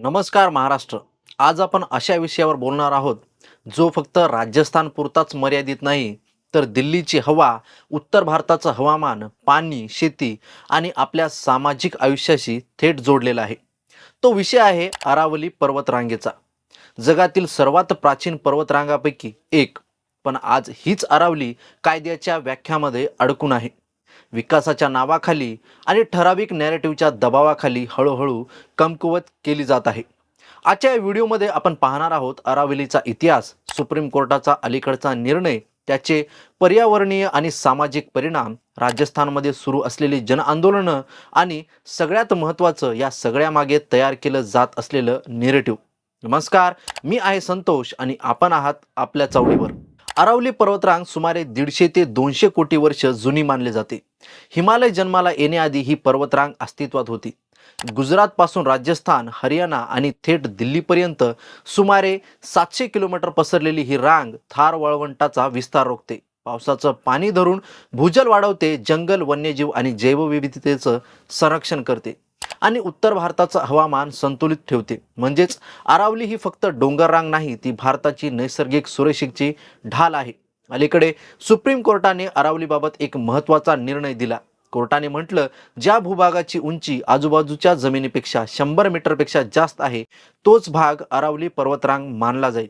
नमस्कार महाराष्ट्र. आज आपण अशा विषयावर बोलणार आहोत जो फक्त राजस्थान पुरताच मर्यादित नाही तर दिल्लीची हवा उत्तर भारताचं हवामान पाणी शेती आणि आपल्या सामाजिक आयुष्याशी थेट जोडलेला आहे. तो विषय आहे अरावली पर्वतरांगेचा. जगातील सर्वात प्राचीन पर्वतरांगापैकी एक. पण आज हीच अरावली कायद्याच्या व्याख्यामध्ये अडकून आहे. विकासाच्या नावाखाली आणि ठराविक नॅरेटिव्हच्या दबावाखाली हळूहळू कमकुवत केली जात आहे. आजच्या या व्हिडिओमध्ये आपण पाहणार आहोत अरावलीचा इतिहास सुप्रीम कोर्टाचा अलीकडचा निर्णय त्याचे पर्यावरणीय आणि सामाजिक परिणाम राजस्थानमध्ये सुरू असलेली जनआंदोलनं आणि सगळ्यात महत्त्वाचं या सगळ्यामागे तयार केलं जात असलेलं नेरेटिव्ह नमस्कार मी आहे संतोष आणि आपण आहात आपल्या चवडीवर अरावली पर्वतरांग सुमारे दीडशे ते दोनशे कोटी वर्ष जुनी मानले जाते. हिमालय जन्माला येण्याआधी ही पर्वतरांग अस्तित्वात होती. गुजरातपासून राजस्थान हरियाणा आणि थेट दिल्लीपर्यंत सुमारे सातशे किलोमीटर पसरलेली ही रांग थार वळवंटाचा विस्तार रोखते. पावसाचं पाणी धरून भूजल वाढवते जंगल वन्यजीव आणि जैवविविधतेचं संरक्षण करते आणि उत्तर भारताचं हवामान संतुलित ठेवते. म्हणजेच अरावली ही फक्त डोंगर रांग नाही ती भारताची नैसर्गिक सुरक्षेची ढाल आहे. अलीकडे सुप्रीम कोर्टाने अरावलीबाबत एक महत्त्वाचा निर्णय दिला. कोर्टाने म्हटलं ज्या भूभागाची उंची आजूबाजूच्या जमिनीपेक्षा शंभर मीटरपेक्षा जास्त आहे तोच भाग अरावली पर्वतरांग मानला जाईल.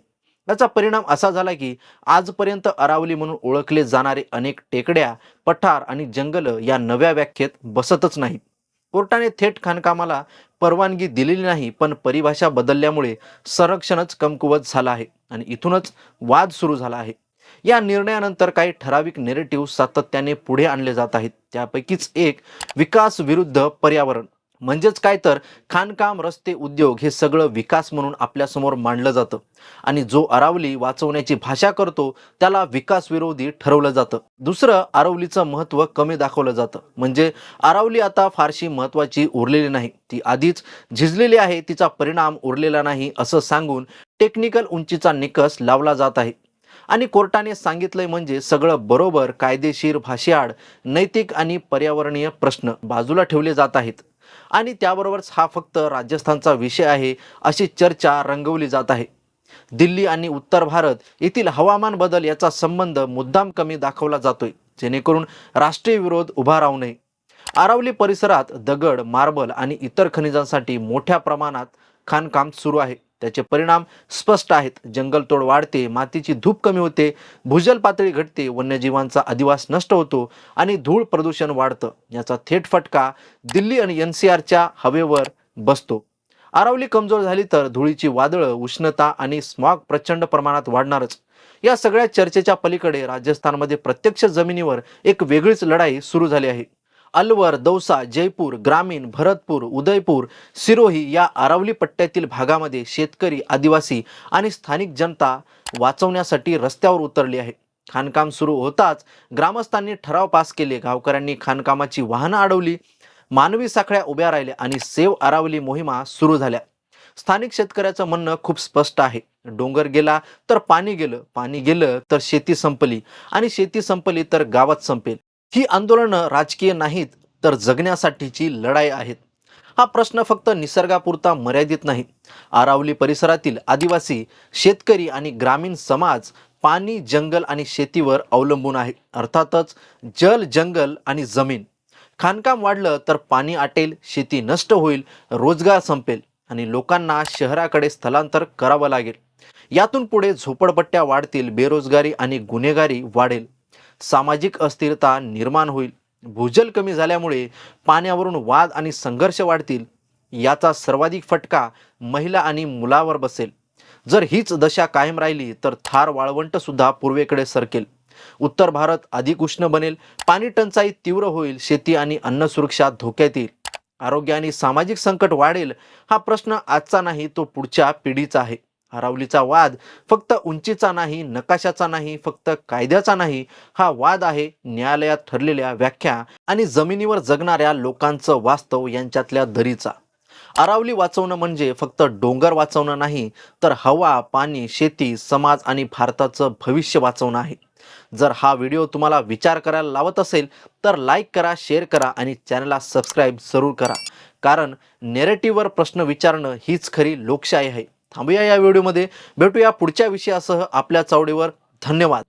याचा परिणाम असा झाला की आजपर्यंत अरावली म्हणून ओळखले जाणारे अनेक टेकड्या पठार आणि जंगल या नव्या व्याख्येत बसतच नाहीत. कोर्टाने थेट खाणकामाला परवानगी दिलेली नाही पण परिभाषा बदलल्यामुळे संरक्षणच कमकुवत झालं आहे आणि इथूनच वाद सुरू झाला आहे. या निर्णयानंतर काही ठराविक नेरेटिव्ह सातत्याने पुढे आणले जात आहेत. त्यापैकीच एक विकास विरुद्ध पर्यावरण. म्हणजेच काय तर खाणकाम रस्ते उद्योग हे सगळं विकास म्हणून आपल्यासमोर मांडलं जातं. आणि जो अरावली वाचवण्याची भाषा करतो त्याला विकास विरोधी ठरवलं जातं. दुसरं अरावलीचं महत्त्व कमी दाखवलं जातं. म्हणजे अरावली आता फारशी महत्त्वाची उरलेली नाही. ती आधीच झिजलेली आहे तिचा परिणाम उरलेला नाही असं सांगून टेक्निकल उंचीचा निकष लावला जात आहे. आणि कोर्टाने सांगितलंय म्हणजे सगळं बरोबर कायदेशीर भाषेआड नैतिक आणि पर्यावरणीय प्रश्न बाजूला ठेवले जात आहेत. आणि त्याबरोबरच हा फक्त राजस्थानचा विषय आहे अशी चर्चा रंगवली जात आहे. दिल्ली आणि उत्तर भारत येथील हवामान बदल याचा संबंध मुद्दाम कमी दाखवला जातोय. जेणेकरून राष्ट्रीय विरोध उभा राहू नये. आरावली परिसरात दगड मार्बल आणि इतर खनिजांसाठी मोठ्या प्रमाणात खाणकाम सुरू आहे. त्याचे परिणाम स्पष्ट आहेत. जंगलतोड वाढते मातीची धूप कमी होते भूजल पातळी घटते वन्यजीवांचा अधिवास नष्ट होतो आणि धूळ प्रदूषण वाढतं. याचा थेट फटका दिल्ली आणि एन सी आरच्या हवेवर बसतो. आरावली कमजोर झाली तर धुळीची वादळं उष्णता आणि स्मॉग प्रचंड प्रमाणात वाढणारच. या सगळ्या चर्चेच्या पलीकडे राजस्थानमध्ये प्रत्यक्ष जमिनीवर एक वेगळीच लढाई सुरू झाली आहे. अलवर दौसा जयपूर ग्रामीण भरतपूर उदयपूर सिरोही या अरावली पट्ट्यातील भागामध्ये शेतकरी आदिवासी आणि स्थानिक जनता वाचवण्यासाठी रस्त्यावर उतरली आहे. खाणकाम सुरू होताच ग्रामस्थांनी ठराव पास केले. गावकऱ्यांनी खाणकामाची वाहनं अडवली मानवी साखळ्या उभ्या राहिल्या आणि सेव अरावली मोहिमा सुरू झाल्या. स्थानिक शेतकऱ्याचं म्हणणं खूप स्पष्ट आहे. डोंगर गेला तर पाणी गेलं पाणी गेलं तर शेती संपली आणि शेती संपली तर गावात संपेल. ही आंदोलनं राजकीय नाहीत तर जगण्यासाठीची लढाई आहेत. हा प्रश्न फक्त निसर्गापुरता मर्यादित नाही. आरावली परिसरातील आदिवासी शेतकरी आणि ग्रामीण समाज पाणी जंगल आणि शेतीवर अवलंबून आहे. अर्थातच जल जंगल आणि जमीन. खाणकाम वाढलं तर पाणी आटेल शेती नष्ट होईल रोजगार संपेल आणि लोकांना शहराकडे स्थलांतर करावं लागेल. यातून पुढे झोपडपट्ट्या वाढतील बेरोजगारी आणि गुन्हेगारी वाढेल. सामाजिक अस्थिरता निर्माण होईल. भूजल कमी झाल्यामुळे पाण्यावरून वाद आणि संघर्ष वाढतील. याचा सर्वाधिक फटका महिला आणि मुलावर बसेल. जर हीच दशा कायम राहिली तर थार वाळवंट सुद्धा पूर्वेकडे सरकेल. उत्तर भारत अधिक उष्ण बनेल. पाणी टंचाई तीव्र होईल. शेती आणि अन्न सुरक्षा धोक्यात येईल. आरोग्य आणि सामाजिक संकट वाढेल हा प्रश्न आजचा नाही तो पुढच्या पिढीचा आहे. अरावलीचा वाद फक्त उंचीचा नाही नकाशाचा नाही फक्त कायद्याचा नाही हा वाद आहे न्यायालयात ठरलेल्या व्याख्या आणि जमिनीवर जगणाऱ्या लोकांचं वास्तव यांच्यातल्या दरीचा. अरावली वाचवणं म्हणजे फक्त डोंगर वाचवणं नाही तर हवा पाणी शेती समाज आणि भारताचं भविष्य वाचवणं आहे. जर हा व्हिडिओ तुम्हाला विचार करायला लावत असेल तर लाईक करा शेअर करा आणि चॅनलला सबस्क्राईब जरूर करा. कारण नेरेटिव्हवर प्रश्न विचारणं हीच खरी लोकशाही आहे. थांबूया या व्हिडिओमध्ये. भेटूया पुढच्या विषयासह आपल्या चावडीवर धन्यवाद.